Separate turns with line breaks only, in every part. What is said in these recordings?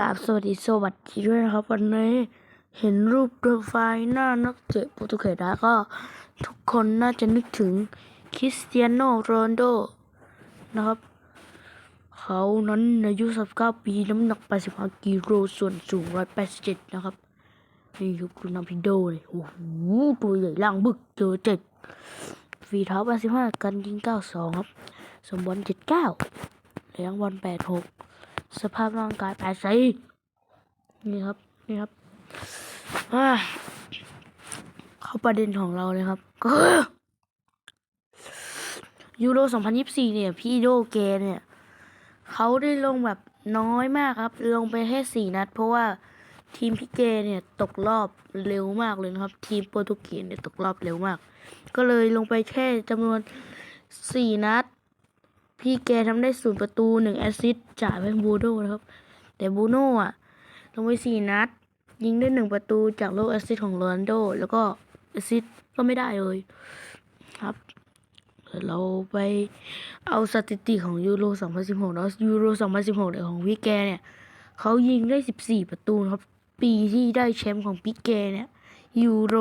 กราบสวัสดีสวัสดีด้วยนะครับ วันนี้เห็นรูปโปรไฟล์หน้านักเตะโปรตุเกสแล้วก็ ทุกคนน่าจะนึกถึงคริสเตียโนโรนโดนะครับ เขานั้นอายุ19ปี น้ำหนัก 85กิโลส่วนสูง 187 นะครับ นี่ครับดูนาพิโดเลยโอ้โหตัวใหญ่ล่างบึกเจอเจ็ดฝีเท้า 85 กันยิง 92 ครับ สมบอล79เลี้ยงบอล86 สภาพร่างกาย84นี่ครับ นี่ครับเข้าประเด็นของเราเลยครับ ก็ยูโร 2024 เนี่ย พี่โดเกเนี่ย เขาได้ลงแบบน้อยมากครับ ลงไปแค่สี่นัด เพราะว่าทีมพี่เกเนี่ย ตกรอบเร็วมากเลยนะครับ ทีมโปรตุเกสเนี่ย ตกรอบเร็วมาก ก็เลยลงไปแค่จำนวนสี่นัด พี่แกทำได้ศูนย์ประตูหนึ่งแอสซิสต์จ่ายไปให้บูโน่นะครับ แต่บูโน่อะลงไปสี่นัด ยิงได้หนึ่งประตูจากลูกแอสซิสต์ของโรนโด แล้วก็แอสซิสต์ก็ไม่ได้เลยครับเดี๋ยวเราไปเอาสถิติของยูโร 2016แล้วยูโร 2016เนี่ยของพี่แกเนี่ยเขายิงได้ 14 ประตูครับ ปีที่ได้แชมป์ของพี่แกเนี่ยยูโร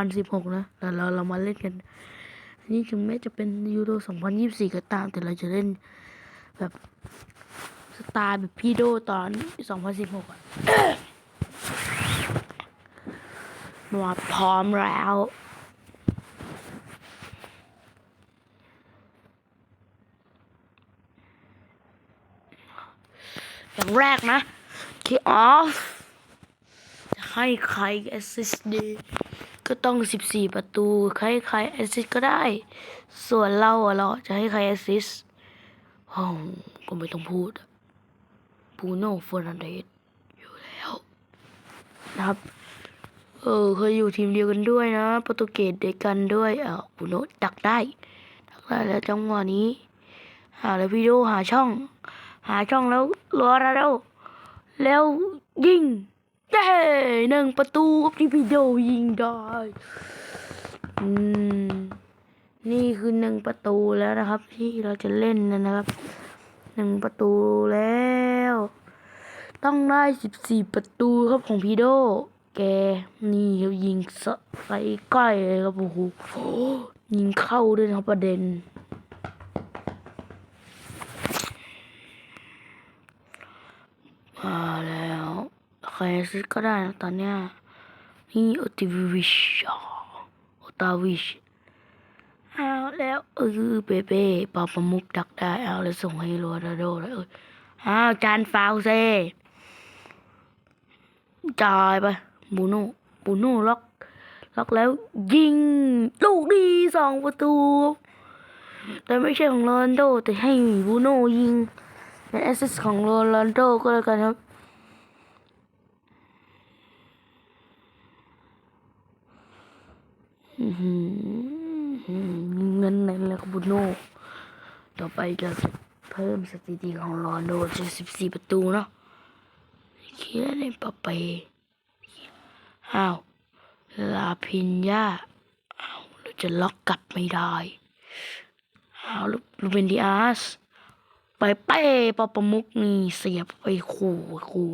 2016 นะแล้วเราเรามาเล่นกัน นนี้ถึงแม้จะเป็นยูโร 2024 ก็ตาม แต่เราจะเล่นแบบสไตล์แบบพี่โดตอน 2016อะมาพร้อมแล้วอย่างแรกนะคีออฟจะให้ใครแอสซิสต์ดี ก็ต้อง 14 ประตู ใครใครแอสซิสก็ได้ ส่วนเราอะเราจะให้ใครแอสซิสต์ห้องก็ไม่ต้องพูดบูโน่ฟอร์นันเดสอยู่แล้วนะครับ เออเคยอยู่ทีมเดียวกันด้วยนะโปรตุเกสเดียวกันด้วยเออบูโน่ดักได้ดักได้แล้วจังหวะนี้ หาแล้ววิดีโอหาช่อง หาช่องแล้วรอราแล้วแล้วยิง เย้หนึ่งประตูครับที่พี่โดยิงได้อืมนี่คือหนึ่งประตูแล้วนะครับ ที่เราจะเล่นนะครับหนึ่งประตูแล้ว ต้องได้สิบสี่ประตูครับของพี่โดแกนี่เขายิงสะไปใกล้เลยครับโอ้โหยิงเข้าด้วยนะครับประเด็น มาแล้ว ใครซื้อก็ได้นะตอนเนี้ยนี่โอติวิชโอตาวิชเอาแล้วเออเปเป้ปาประมุกดักได้เอาแล้วส่งให้โรนัลโดแล้วเอออ้าวจานฟาวเซ่จ่ายไปบูโน่บูโน่ล็อกล็อกแล้วยิง ลูกดีสองประตู แต่ไม่ใช่ของโรนัลโดแต่ให้บูโน่ยิงเป็นแอสซิสต์ของโรนัลโดก็แล้วกันครับ อื้อหือเงินในแล้วก็ บูโน่ต่อไปจะเพิ่มสถิติของโรนัลโดจะสิบสี่ประตูเนาะเคียในปะเปอ้าวลาพินยาอ้าวเราจะล็อกกลับไม่ได้อ้าวลูลูเบนดิอาสไปเป้ปอประมุกนี่เสียบไปขู่ขู่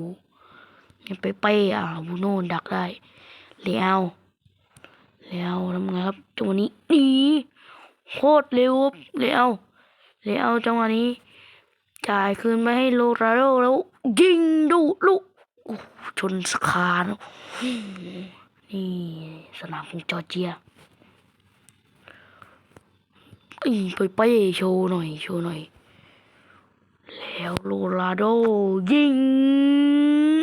ยังไปเป้อ่าบูโน่ดักได้เลี้ยวเลี้ยวทำไงครับจังหวะนี้นี่ โคตรเร็วครับเลี้ยวเลี้ยวจังหวะนี้ จ่ายคืนไปให้โลราโดแล้ว ยิงดูลูกชนสคานนี่สนามของจอร์เจียอีไปเป้โชว์หน่อย โชว์หน่อย แล้วโรนัลโดยิง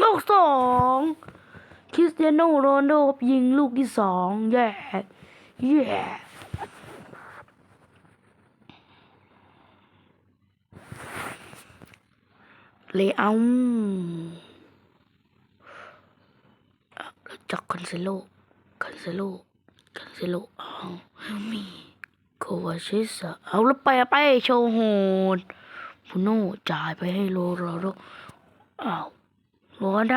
ลูกสองคริสเตียโนโรนโดยิงลูกที่สองแย่แย่ เลยเอาแล้จากคอนเซโลคอนเซโลคอนเซโลเอามีโควาชิสเอาแล้วไปไปโชว์โหดพูโน่จ่ายไปให้โรนัลโดอ้าวโรนัลโด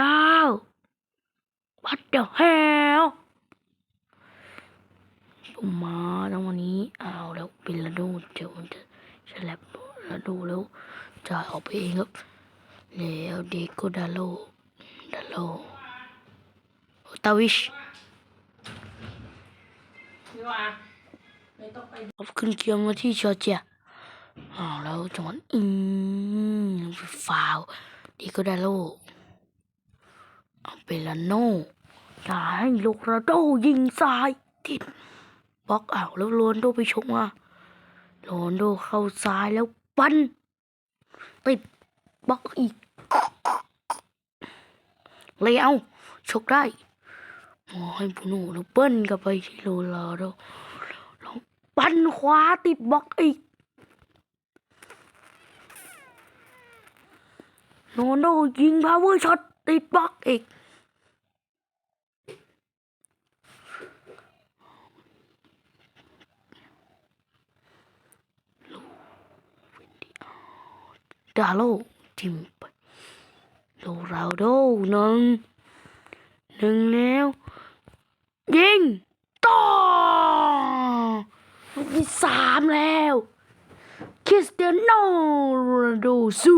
วัดเดอะเฮลมาตรงวันนี้เอาแล้วเป็นลาโดเดี๋ยวมันจะฉลับลาโดแล้วจ่ายออกไปเองครับ แล้วเดโกดาโลดาโลตาวิช
พี่ว่า
ขอบขึ้นเกียร์มาที่จอเจียอ้าวแล้วจังหวะอืมฟาวดีก็ดาโลเอาเปลาโน่อย่าให้ลูกระโดยิงซ้ายติดบล็อกเอาแล้วโรนโดไปชกมาโรนโดเข้าซ้ายแล้วปั้นติดบล็อกอีก เลยเอาชกได้โอ้ให้บุโน่แล้วเปิ้ลกับไปที่โรนัลโดแล้วปั้นขวาติดบล็อกอีกโนโดยิงพาวเวอร์ช็อตติดบล็อกอีกดาโลทิม ลูราโดหนึ่งหนึ่งแล้ว ยิงต่อลูกที่สามแล้วคริสเตียโนโรนัลโดซู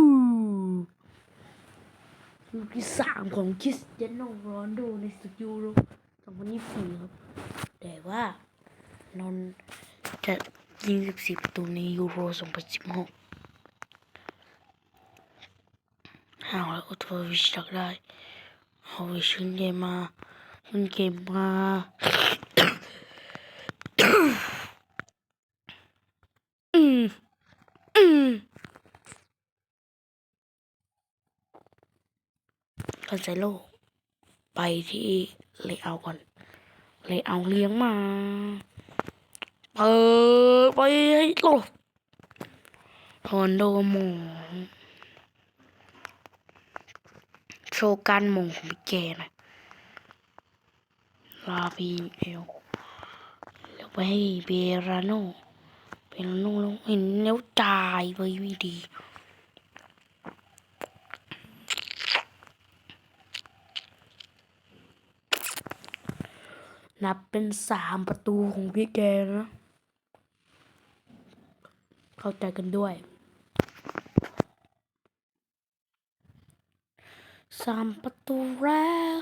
ลูกที่สามของคริสเตียโนโรนัลโดในศึกยูโร2024ครับ แต่ว่านนจะยิง14ประตูในยูโรสองพันสิบหก หกเอาแล้วอุทวิชจักได้เอาวิชขึ้นเกมมาขึ้นเกมมาอืมอืมกันไซโลไปที่เลเอาก่อนเลเอาเลี้ยงมาเปิดไปให้โลทอนโดหมง โชว์การมงของพี่แกนะลาบีเอลแล้วไปให้เบราโนเบราโนแล้วเห็นแล้วจ่ายไปไม่ดีนับเป็นสามประตูของพี่แกนะ เข้าใจกันด้วย สามประตูแล้ว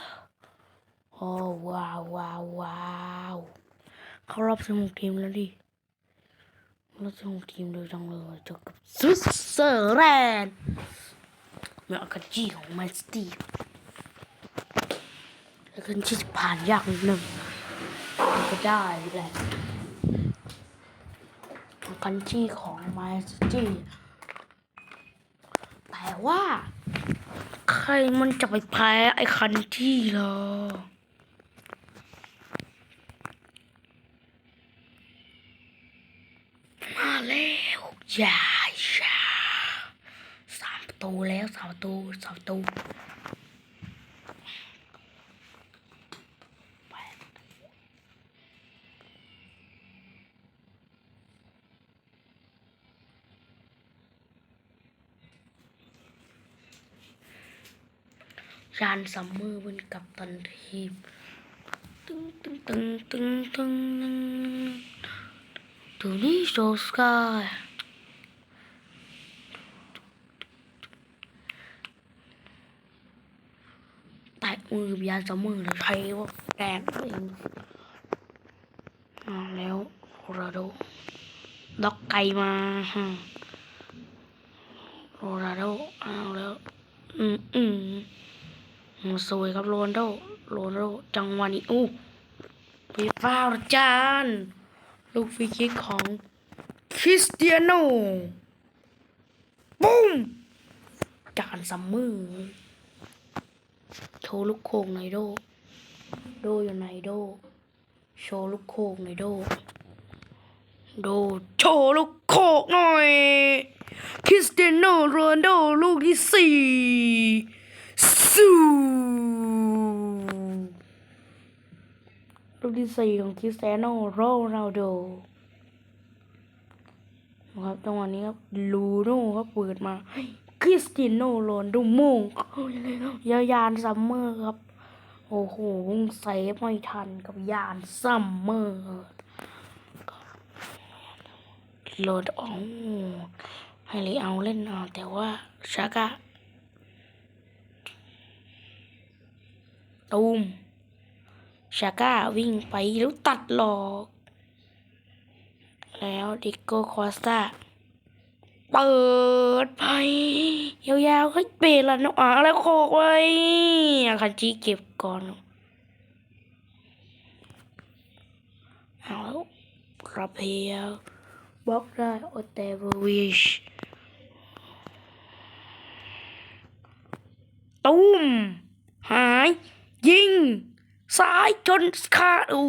โอ้ว้าวว้าวว้าวเขารอบสมุกทีมแล้วดิรอบสมุกทีมเลยจังเลยเจอกับสวิตเซอร์แลนด์เมื่ออากาจีของแมนสตีแล้วก็ที่จะผ่านยากนิดนึงแต่ก็ได้แหละคันจีของแมนสตีแต่ว่า ใครมันจะไปแพ้ไอ้คันที่เหรอมาแล้วอย่าอย่าสามประตูแล้วสามประตูสามประตู ยานซัมเมอร์เป็นกับตันทีมตึงตึงตึงตึงตึงตูนี่โซสกายแตะมือกับยานซัมเมอร์เลยใครว่าแกนเองแล้วโรนัลโดด็อกไกมาฮโรนัลโดเอาแล้ว อืมอืม มาสวยครับโรนโดโรนโดจังหวะนี้อู้ไปฟาวจานลูกฟรีคิกของคริสเตียโนปุ้มจานซัมเมอร์โชว์ลูกโค้งหน่อยโด โดอยู่ไนโด โชว์ลูกโค้งหน่อยโด โดโชว์ลูกโคกหน่อย คริสเตียโนโรนโดลูกที่สี่ สู้ลูกที่สี่ของคริสเตียโนโรนัลโดนะครับจังหวะนี้ครับลูโน่ครับเปิดมาคริสตีโนโรนัลโดโมงยายานซัมเมอร์ครับ โอ้โหเซฟไม่ทันกับยานซัมเมอร์โหลดอ๋อให้ลีเอาเล่นเอาแต่ว่าชากะ ตูมชาก้าวิ่งไปแล้วตัดหลอก แล้วดิโก้คอสตาเปิดไป ยาวๆให้เปลน้องอางแล้วโคกไว้อาคันจีเก็บก่อนเอาแล้วกระเพียวบล็อกได้โอเตเวอร์วิชตุ้มหาย ยิง ซ้ายจนขาดอู้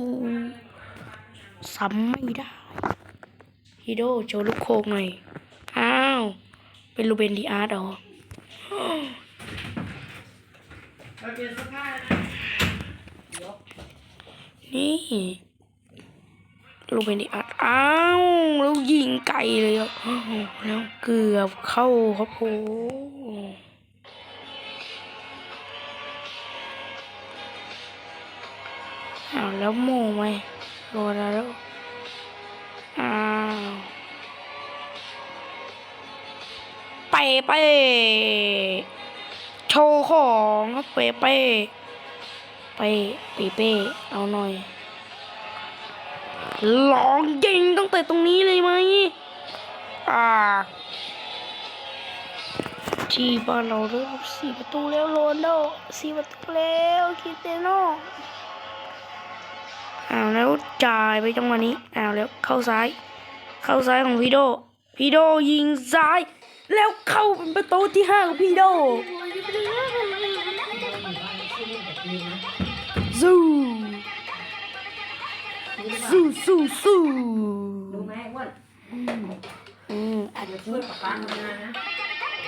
ซ้ำไม่ได้ฮีโร่โชว์ลูกโคกหน่อย อ้าว เป็นลูเบนดีอาร์ตเหรอ
เราเปลี่ยนเสื้อผ้านะเดี๋ยว
นี่ลูเป็นดิอัดอ้าวแล้วยิงไกลเลยอะอ้าวแล้วเกือบเข้าครับโห อ้าวแล้วโมไหมโดนแล้วอ้าวไปไปโชว์ของครับเปเป้ไปีเป้เอาหน่อยลองยิงตั้งแต่ตรงนี้เลยไหมอ่าทีบ้านเราเริ่มสี่ประตูแล้วโรนลโดสี่ประตูแล้วคิเตโน อ้าวแล้วจ่ายไปจังหวะนี้อ้าวแล้วเข้าซ้าย เข้าซ้ายของพีโดพีโดยิงซ้าย แล้วเข้าเป็นประตูที่ห้าของพีโดสู้สู้สู้สู้
รู้ไหมอ้ว่า
อืมอัน
ช่วยปากกาทำงานนะ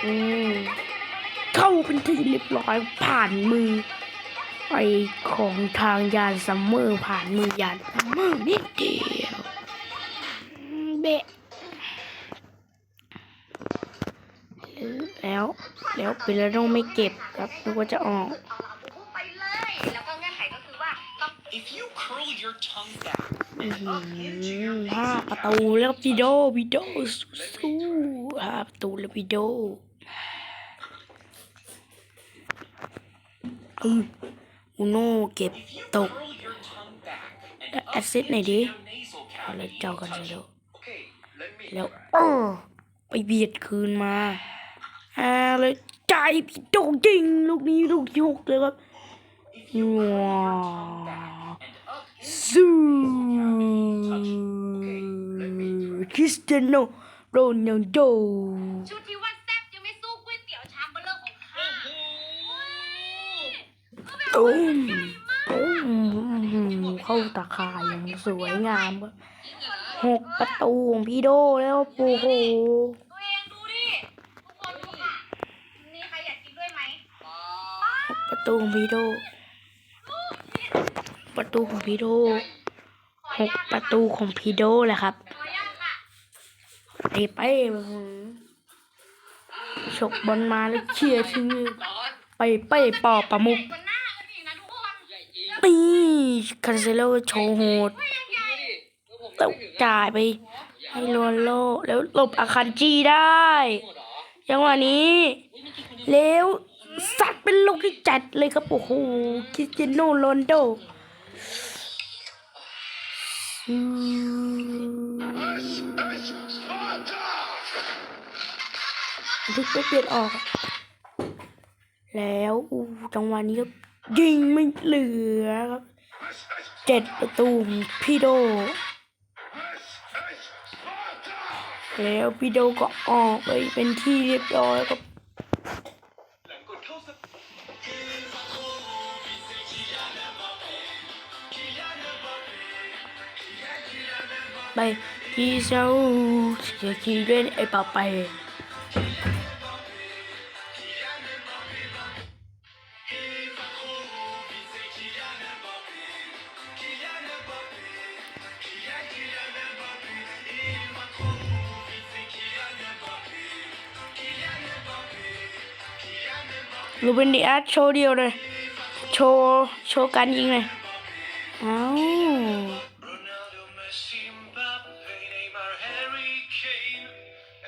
อืมเข้าเป็นที่เรียบร้อยผ่านมือ ไปของทางยานซัมเมอร์ผ่านมือยานซัมเมอร์นิดเดียวอืมเบะแล้วแล้วเป็นแล้วต้องไม่เก็บครับนึกว่าจะออก
เอาเราพุ่งไปเลยแล้วก็เงื่อนไขก็คือว่าต้อง
If you curl your tongue back
อื้อ
and
หื
up into your
อห้าประตูแล้ววิโดวิโดสู้ๆห้าประตูแล้ววิโดอืม อุโน่เก็บตก
curl your tongue back
เอ่อ
and
แอสซิดหน่อยดิเอาเลยเจ้ากันเลยแล้วเออไปเบียดคืนมาอ่าเลยจ่ายพี่โดยิง ลูกนี้ลูกที่หกเลยครับว้า
and up
สู้
Okay, let me try.
คริสเตียโนโรนัลโด
ชุดที่ว่าแซ่บยังไม่สู้ก๋วยเตี๋ยวชามเบลเลอร์ของข้า
ตุ้มตุ้มเข้าตาข่ายอย่างสวยงามครับหกประตูของพี่โดแล้วโอ้โห
ตัวเองดูดิทุกคนดูค่ะนี่ใครอยากกินด้วยไหม
หกประตูของพี่โดประตูของพี่โดห
ก
ประตูของพี่โดแหละครับ
ขอ
ไอ้ไปอื้อหือฉกบอลมาแล้วเชียร์ชื่อไปไปปอประมุก
นี่คา
เซโลโชว์โหด
ไม่ยังใหญ่
แต่จ่ายไปให้โรนโลแล้วหลบอาคันจีได้จังหวะนี้ แล้วสัตว์เป็นลูกที่จัดเลยครับ โอ้โหคิสเตียโนโรนโดอืมทุกไปเปลี่ยนออก แล้วจังหวะนี้ ยิงไม่เหลือครับเจ็ดประตูพี่โด แล้วพี่โดก็ออกไปเป็นที่เรียบร้อยครับไปที่เซาเสียชีด้วยไอ้ป่าไป รูเบนดิอาร์ตโชว์เดียวเลย โชว์ โชว์การยิงเลย เอ้า
Ronaldo, Messi, Mbappe, Neymar, Harry Kane,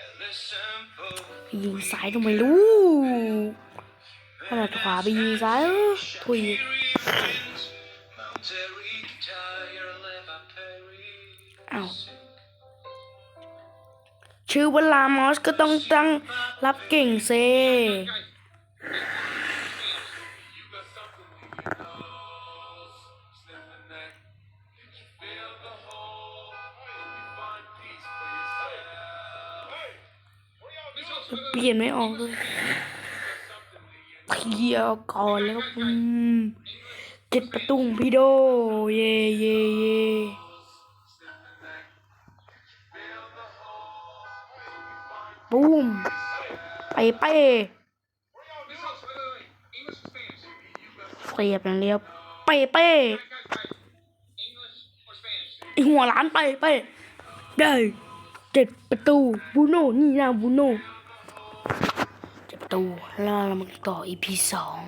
and the simple
ยิงสายทำไมลูกขนาดขวาไปยิงซ้ายเออถุย
Mount Airy, tire, leva, Perry.
อ้าวชื่อว่าลามอสก็ต้องตั้งรับเก่งเซ เปลี่ยนไม่ออกเลยเพียวก่อนแล้วอืมเจ็ดประตูพี่โด เย่เย่เย่บูมไปไปเสียบอย่างเดียวไปไปไอหัวล้านไปไปได้เจ็ดประตูบูโน่นี่นะบูโน่ ตูแล้วเรามาต่ออีพีสอง